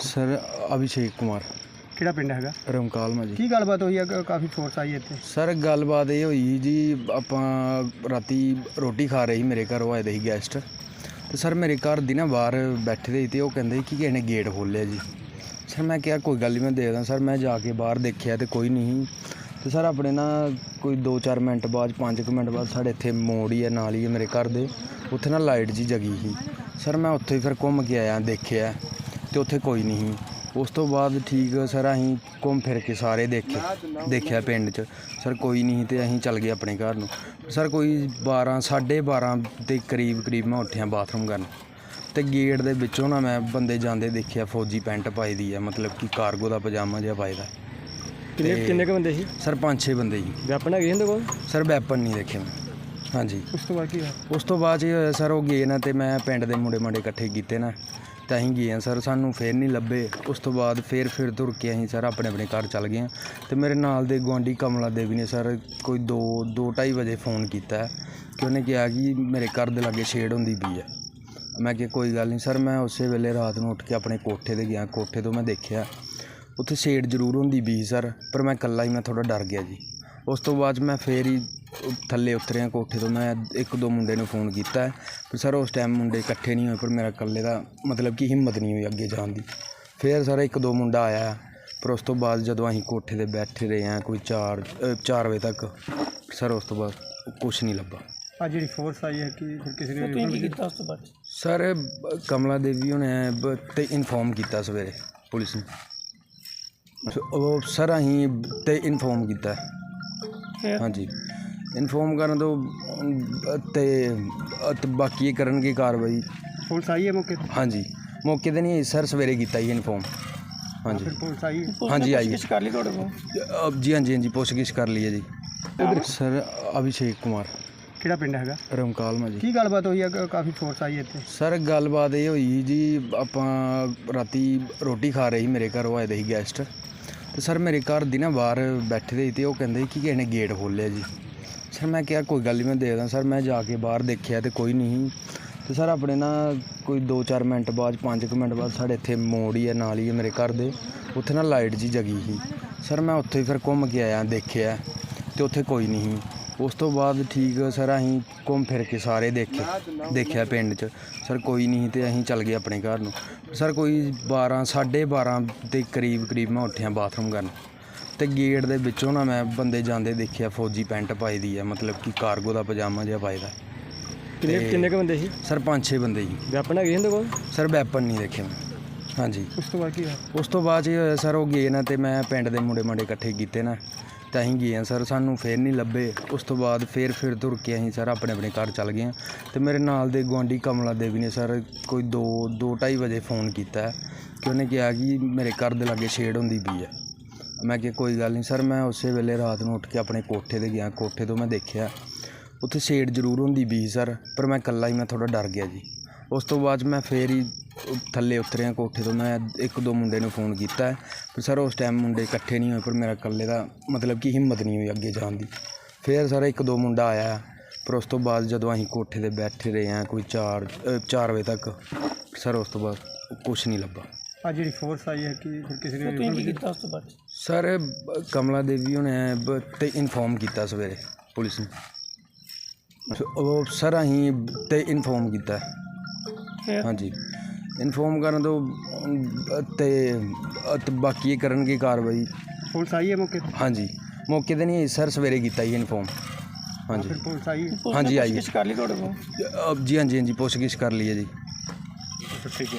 Sir Abhishek Kumar. ਕਿਹੜਾ ਪਿੰਡ ਹੈਗਾ? ਰਮਕਾਲਮਾ ਜੀ। ਕੀ ਗੱਲਬਾਤ ਹੋਈ ਆ? ਕ- ਕਾਫੀ ਫੋਰਸ ਆਈ ਇੱਥੇ। ਸਰ ਗੱਲਬਾਤ ਇਹ ਹੋਈ ਜੀ ਆਪਾਂ ਰਾਤੀ ਰੋਟੀ ਖਾ ਰਹੇ ਸੀ ਮੇਰੇ ਘਰ ਉਹ ਆਏ ਦੇ ਸੀ ਗੈਸਟ ਤੇ ਸਰ ਮੇਰੇ ਘਰ ਦੀ ਨਾ ਬਾਹਰ ਬੈਠੇ ਦੇ ਸੀ ਤੇ ਉਹ ਕਹਿੰਦੇ ਸੀ ਕਿ ਕਿਸੇ ਨੇ ਗੇਟ ਖੋਲ੍ਹਿਆ ਜੀ। ਸਰ ਮੈਂ ਕਿਹਾ ਕੋਈ ਗੱਲ ਨਹੀਂ ਮੈਂ ਦੇਖਦਾ ਸਰ ਮੈਂ ਜਾ ਕੇ ਬਾਹਰ ਦੇਖਿਆ ਤੇ ਕੋਈ ਨਹੀਂ। ਤੇ ਸਰ ਆਪਣੇ ਨਾ ਕੋਈ 2-4 ਮਿੰਟ ਬਾਅਦ 5 ਮਿੰਟ ਬਾਅਦ ਸਾਡੇ ਇੱਥੇ ਮੋੜ ਹੀ ਹੈ ਨਾਲ ਹੀ ਹੈ ਮੇਰੇ ਘਰ ਦੇ। ਉੱਥੇ ਨਾ ਲਾਈਟ ਜੀ ਜਗੀ ਸੀ। ਸਰ ਮੈਂ ਉੱਥੇ ਫਿਰ ਘੁੰਮ ਕੇ ਆਇਆ ਦੇਖਿਆ। ਤੇ ਉੱਥੇ ਕੋਈ ਨਹੀਂ ਸੀ। ਉਸ ਤੋਂ ਬਾਅਦ ਠੀਕ ਸਰ ਅਸੀਂ ਘੁੰਮ ਫਿਰ ਕੇ ਸਾਰੇ ਦੇਖੇ ਦੇਖਿਆ ਪਿੰਡ 'ਚ। ਸਰ ਕੋਈ ਨਹੀਂ ਸੀ ਤੇ ਅਸੀਂ ਚੱਲ ਗਏ ਆਪਣੇ ਘਰ ਨੂੰ। ਸਰ ਕੋਈ 12 12:30 ਦੇ ਕਰੀਬ ਕਰੀਬ ਮੈਂ ਉੱਠਿਆ ਬਾਥਰੂਮ ਕਰਨ। ਤੇ ਗੇਟ ਦੇ ਵਿੱਚੋਂ ਨਾ ਮੈਂ ਬੰਦੇ ਜਾਂਦੇ ਦੇਖਿਆ ਫੌਜੀ ਪੈਂਟ ਪਾਈ ਦੀ ਆ ਮਤਲਬ ਕਿ ਕਾਰਗੋ ਦਾ ਪਜਾਮਾ ਜਿਹਾ ਪਾਈ ਦਾ। ਕਿੰਨੇ ਕਿੰਨੇ ਕ ਬੰਦੇ ਸੀ? ਸਰ ਪੰਜ ਛੇ ਬੰਦੇ ਜੀ ਵੈਪਨ ਹੈਗੇ ਇਹਦੇ ਕੋਲ? ਸਰ ਵੈਪਨ ਨਹੀਂ ਦੇਖੇ ਮੈਂ। ਹਾਂਜੀ। ਉਸ ਤੋਂ ਬਾਅਦ ਕੀ ਹੋਇਆ? ਉਸ ਤੋਂ ਬਾਅਦ ਇਹ ਹੋਇਆ ਸਰ ਉਹ ਗਏ ਨਾ ਤੇ ਮੈਂ ਪਿੰਡ ਦੇ ਮੁੰਡੇ ਮਾੜੇ ਇਕੱਠੇ ਕੀਤੇ ਨਾ। ਤਾਂ ਅਸੀਂ ਗਏ ਹਾਂ ਸਰ, ਸਾਨੂੰ ਫਿਰ ਨਹੀਂ ਲੱਭੇ। ਉਸ ਤੋਂ ਬਾਅਦ ਫਿਰ ਫਿਰ ਤੁਰ ਕੇ ਅਸੀਂ ਸਰ ਆਪਣੇ ਆਪਣੇ ਘਰ ਚੱਲ ਗਏ ਹਾਂ। ਅਤੇ ਮੇਰੇ ਨਾਲ ਦੇ ਗੁਆਂਢੀ ਕਮਲਾ ਦੇਵੀ ਨੇ ਸਰ ਕੋਈ ਦੋ ਦੋ ਢਾਈ ਵਜੇ ਫੋਨ ਕੀਤਾ ਹੈ ਕਿ ਉਹਨੇ ਕਿਹਾ ਕਿ ਮੇਰੇ ਘਰ ਦੇ ਲਾਗੇ ਛੇੜ ਹੁੰਦੀ ਪਈ ਹੈ। ਮੈਂ ਕਿਹਾ, ਕੋਈ ਗੱਲ ਨਹੀਂ ਸਰ, ਮੈਂ ਉਸੇ ਵੇਲੇ ਰਾਤ ਨੂੰ ਉੱਠ ਕੇ ਆਪਣੇ ਕੋਠੇ ਤੇ ਗਿਆ। ਕੋਠੇ ਤੋਂ ਮੈਂ ਦੇਖਿਆ, ਉੱਥੇ ਛੇੜ ਜ਼ਰੂਰ ਹੁੰਦੀ ਵੀ ਸਰ, ਪਰ ਮੈਂ ਇਕੱਲਾ ਹੀ, ਮੈਂ ਥੋੜ੍ਹਾ ਡਰ ਗਿਆ ਜੀ। ਉਸ ਤੋਂ ਬਾਅਦ 'ਚ ਮੈਂ ਫੇਰ ਹੀ ਥੱਲੇ ਉਤਰਿਆ ਕੋਠੇ ਤੋਂ ਮੈਂ ਇੱਕ ਦੋ ਮੁੰਡੇ ਨੂੰ ਫੋਨ ਕੀਤਾ। ਪਰ ਸਰ ਉਸ ਟਾਈਮ ਮੁੰਡੇ ਇਕੱਠੇ ਨਹੀਂ ਹੋਏ ਪਰ ਮੇਰਾ ਇਕੱਲੇ ਦਾ ਮਤਲਬ ਕਿ ਹਿੰਮਤ ਨਹੀਂ ਹੋਈ ਅੱਗੇ ਜਾਣ ਦੀ। ਫੇਰ ਸਰ ਇੱਕ ਦੋ ਮੁੰਡਾ ਆਇਆ। ਪਰ ਉਸ ਤੋਂ ਬਾਅਦ ਜਦੋਂ ਅਸੀਂ ਕੋਠੇ ਤੇ ਬੈਠੇ ਰਹੇ ਹਾਂ ਕੋਈ 4 4 ਵਜੇ ਤੱਕ ਸਰ ਉਸ ਤੋਂ ਬਾਅਦ ਕੁਝ ਨਹੀਂ ਲੱਭਾ। ਆ ਜਿਹੜੀ ਫੋਰਸ ਆਈ ਹੈ ਕਿ ਫਿਰ ਕਿਸੇ ਨੇ ਤੁਸੀਂ ਕੀ ਕੀਤਾ ਉਸ ਤੋਂ ਬਾਅਦ? ਸਰ ਕਮਲਾ ਦੇਵੀ ਉਹਨੇ ਬ- ਤੇ ਇਨਫੋਰਮ ਕੀਤਾ ਸਵੇਰੇ ਪੁਲਿਸ ਨੂੰ। ਉਹ ਸਰ ਅਸੀਂ ਤੇ ਇਨਫੋਰਮ ਕੀਤਾ। ਹਾਂਜੀ। ਇਨਫੋਰਮ ਕਰਨ ਤੋਂ ਤੇ ਅਤੇ ਬਾਕੀ ਇਹ ਕਰਨਗੇ ਕਾਰਵਾਈ। ਪੁਲਿਸ ਆਈ ਹੈ ਮੌਕੇ ਤੇ? ਹਾਂਜੀ। ਮੌਕੇ ਤੇ ਨਹੀਂ ਸਰ ਸਵੇਰੇ ਕੀਤਾ ਜੀ ਇਨਫੋਰਮ। ਹਾਂਜੀ। ਫਿਰ ਪੁਲਿਸ ਆਈ ਹੈ? ਹਾਂਜੀ ਆਈ ਹੈ। ਕਰ ਲਈ ਤੁਹਾਡੇ ਕੋਲ? ਜੀ ਹਾਂਜੀ ਹਾਂਜੀ ਪੁੱਛਗਿੱਛ ਕਰ ਲਈ ਹੈ ਜੀ। ਸਰ ਅਭਿਸ਼ੇਕ ਕੁਮਾਰ। ਕਿਹੜਾ ਪਿੰਡ ਹੈਗਾ? ਰਮਕਾਲਮਾ ਜੀ। ਕੀ ਗੱਲਬਾਤ ਹੋਈ ਆ ਕਾਫੀ ਫੋਰਸ ਆਈ ਇੱਥੇ? ਸਰ ਗੱਲਬਾਤ ਇਹ ਹੋਈ ਜੀ ਆਪਾਂ ਰਾਤੀ ਰੋਟੀ ਖਾ ਰਹੇ ਸੀ ਮੇਰੇ ਘਰ ਉਹ ਆਏ ਦੇ ਸੀ ਗੈਸਟ ਤੇ ਸਰ ਮੇਰੇ ਘਰ ਦੀ ਨਾ ਬਾਹਰ ਬੈਠੇ ਦੇ ਸੀ ਤੇ ਉਹ ਕਹਿੰਦੇ ਸੀ ਕਿ ਕਿਸੇ ਨੇ ਗੇਟ ਖੋਲ੍ਹਿਆ ਜੀ। ਸਰ ਮੈਂ ਕਿਹਾ ਕੋਈ ਗੱਲ ਨਹੀਂ ਮੈਂ ਦੇਖਦਾ ਸਰ, ਮੈਂ ਜਾ ਕੇ ਬਾਹਰ ਦੇਖਿਆ ਤੇ ਕੋਈ ਨਹੀਂ। ਸੀ। ਤੇ ਸਰ ਆਪਣੇ ਨਾ ਕੋਈ 2-4 ਮਿੰਟ ਬਾਅਦ 5 ਮਿੰਟ ਬਾਅਦ ਸਾਡੇ ਇੱਥੇ ਮੋੜ ਹੀ ਹੈ ਨਾਲ ਹੀ ਹੈ ਮੇਰੇ ਘਰ ਦੇ। ਉੱਥੇ ਨਾ ਲਾਈਟ ਜੀ ਜਗੀ ਸੀ। ਸਰ ਮੈਂ ਉੱਥੇ ਫਿਰ ਘੁੰਮ ਕੇ ਆਇਆ, ਦੇਖਿਆ ਤੇ ਉੱਥੇ ਕੋਈ ਨਹੀਂ ਸੀ। ਉਸ ਤੋਂ ਬਾਅਦ ਠੀਕ ਸਰ ਅਸੀਂ ਘੁੰਮ ਫਿਰ ਕੇ ਸਾਰੇ ਦੇਖੇ, ਦੇਖਿਆ ਪਿੰਡ 'ਚ। ਸਰ ਕੋਈ ਨਹੀਂ ਸੀ ਤੇ ਅਸੀਂ ਚੱਲ ਗਏ ਆਪਣੇ ਘਰ ਨੂੰ। ਸਰ ਕੋਈ 12 12:30 ਦੇ ਕਰੀਬ ਕਰੀਬ ਮੈਂ ਉੱਠਿਆ ਬਾਥਰੂਮ ਕਰਨ। ਤੇ ਗੇਟ ਦੇ ਵਿੱਚੋਂ ਨਾ ਮੈਂ ਬੰਦੇ ਜਾਂਦੇ ਦੇਖਿਆ ਫੌਜੀ ਪੈਂਟ ਪਾਈ ਦੀ ਆ ਮਤਲਬ ਕਿ ਕਾਰਗੋ ਦਾ ਪਜਾਮਾ ਜਿਹਾ ਪਾਈ ਦਾ। ਕਿੰਨੇ ਤੇ- ਕਿੰਨੇ ਕ ਬੰਦੇ ਸੀ? ਸਰ ਪੰਜ ਛੇ ਬੰਦੇ ਜੀ। ਵੈਪਨ ਹੈਗੇ ਇਹਦੇ ਕੋਲ? ਸਰ ਵੈਪਨ ਨਹੀਂ ਦੇਖੇ ਮੈਂ। ਹਾਂਜੀ। ਉਸ ਤੋਂ ਬਾਅਦ ਕੀ ਹੋਇਆ? ਉਸ ਤੋਂ ਬਾਅਦ 'ਚ ਇਹ ਹੋਇਆ ਸਰ ਉਹ ਗਏ ਨਾ ਤੇ ਮੈਂ ਪਿੰਡ ਦੇ ਮੁੰਡੇ ਮਾੜੇ ਇਕੱਠੇ ਕੀਤੇ ਨਾ ਤਾਂ ਅਸੀਂ ਗਏ ਹਾਂ ਸਰ ਸਾਨੂੰ ਫੇਰ ਨਹੀਂ ਲੱਭੇ। ਉਸ ਤੋਂ ਬਾਅਦ ਫੇਰ ਫਿਰ ਤੁਰ ਕੇ ਅਸੀਂ ਸਰ ਆਪਣੇ ਆਪਣੇ ਘਰ ਚੱਲ ਗਏ ਹਾਂ ਤੇ ਮੇਰੇ ਨਾਲ ਦੇ ਗੁਆਂਢੀ ਕਮਲਾ ਦੇਵੀ ਨੇ ਸਰ ਕੋਈ 2 2:30 ਵਜੇ ਫੋਨ ਕੀਤਾ ਕਿ ਉਹਨੇ ਕਿਹਾ ਕਿ ਮੇਰੇ ਘਰ ਦੇ ਲਾਗੇ ਛੇੜ ਹੁੰਦੀ ਪਈ ਹੈ ਮੈਂ ਕਿਹਾ ਕੋਈ ਗੱਲ ਨਹੀਂ ਸਰ, ਮੈਂ ਉਸੇ ਵੇਲੇ ਰਾਤ ਨੂੰ ਉੱਠ ਕੇ ਆਪਣੇ ਕੋਠੇ ਤੇ ਗਿਆ। ਕੋਠੇ ਤੋਂ ਮੈਂ ਦੇਖਿਆ, ਉੱਥੇ ਸ਼ੇਡ ਜ਼ਰੂਰ ਹੁੰਦੀ ਵੀ ਸੀ ਸਰ, ਪਰ ਮੈਂ ਇਕੱਲਾ ਹੀ, ਮੈਂ ਥੋੜਾ ਡਰ ਗਿਆ ਜੀ। ਉਸ ਤੋਂ ਬਾਅਦ 'ਚ ਮੈਂ ਫੇਰ ਹੀ ਉ- ਥੱਲੇ ਉਤਰਿਆ ਕੋਠੇ ਤੋਂ। ਮੈਂ ਇੱਕ ਦੋ ਮੁੰਡੇ ਨੂੰ ਫੋਨ ਕੀਤਾ, ਪਰ ਸਰ ਉਸ ਟਾਈਮ ਮੁੰਡੇ ਇਕੱਠੇ ਨਹੀਂ ਹੋਏ, ਪਰ ਮੇਰਾ ਇਕੱਲੇ ਦਾ ਮਤਲਬ ਕਿ ਹਿੰਮਤ ਨਹੀਂ ਹੋਈ ਅੱਗੇ ਜਾਣ ਦੀ। ਫੇਰ ਸਰ ਇੱਕ ਦੋ ਮੁੰਡਾ ਆਇਆ, ਪਰ ਉਸ ਤੋਂ ਬਾਅਦ ਜਦੋਂ ਅਸੀਂ ਕੋਠੇ ਤੇ ਬੈਠੇ ਰਹੇ ਹਾਂ, ਕੋਈ 4 4 ਵਜੇ ਤੱਕ, ਸਰ ਉਸ ਤੋਂ ਬਾਅਦ ਕੁਝ ਨਹੀਂ ਲੱਭਾ। ਆ ਜਿਹੜੀ ਫੋਰਸ ਆਈ ਹੈ ਕਿ ਫਿਰ ਕਿਸੇ ਨੇ ਤੁਸੀਂ ਕੀ ਕੀਤਾ ਉਸ ਤੋਂ ਬਾਅਦ? ਸਰ ਬ- ਕਮਲਾ ਦੇਵੀ ਉਹਨੇ ਬ- ਤੇ ਇਨਫੋਰਮ ਕੀਤਾ ਸਵੇਰੇ ਪੁਲਿਸ ਨੂੰ। ਸ- ਉਹ ਸਰ ਅਸੀਂ ਤੇ ਇਨਫੋਰਮ ਕੀਤਾ। ਹਾਂਜੀ। ਇਨਫੋਰਮ ਕਰਨ ਤੋਂ ਅਮ, ਤੇ ਅਤੇ ਬਾਕੀ ਇਹ ਕਰਨਗੇ ਕਾਰਵਾਈ। ਪੁਲਿਸ ਆਈ ਹੈ ਮੌਕੇ ਤੇ? ਹਾਂਜੀ। ਮੌਕੇ ਤੇ ਨਹੀਂ ਸਰ ਸਵੇਰੇ ਕੀਤਾ ਜੀ ਇਨਫੋਰਮ ਹਾਂਜੀ। ਫਿਰ ਪੁਲਿਸ ਆਈ ਹੈ? ਹਾਂਜੀ ਆਈ ਹੈ। ਕਰ ਲਈ ਤੁਹਾਡੇ ਕੋਲ? ਜੀ ਹਾਂਜੀ ਹਾਂਜੀ ਪੁੱਛਗਿੱਛ ਕਰ ਲਈ ਹੈ ਜੀ। ਠੀਕ ਹੈ।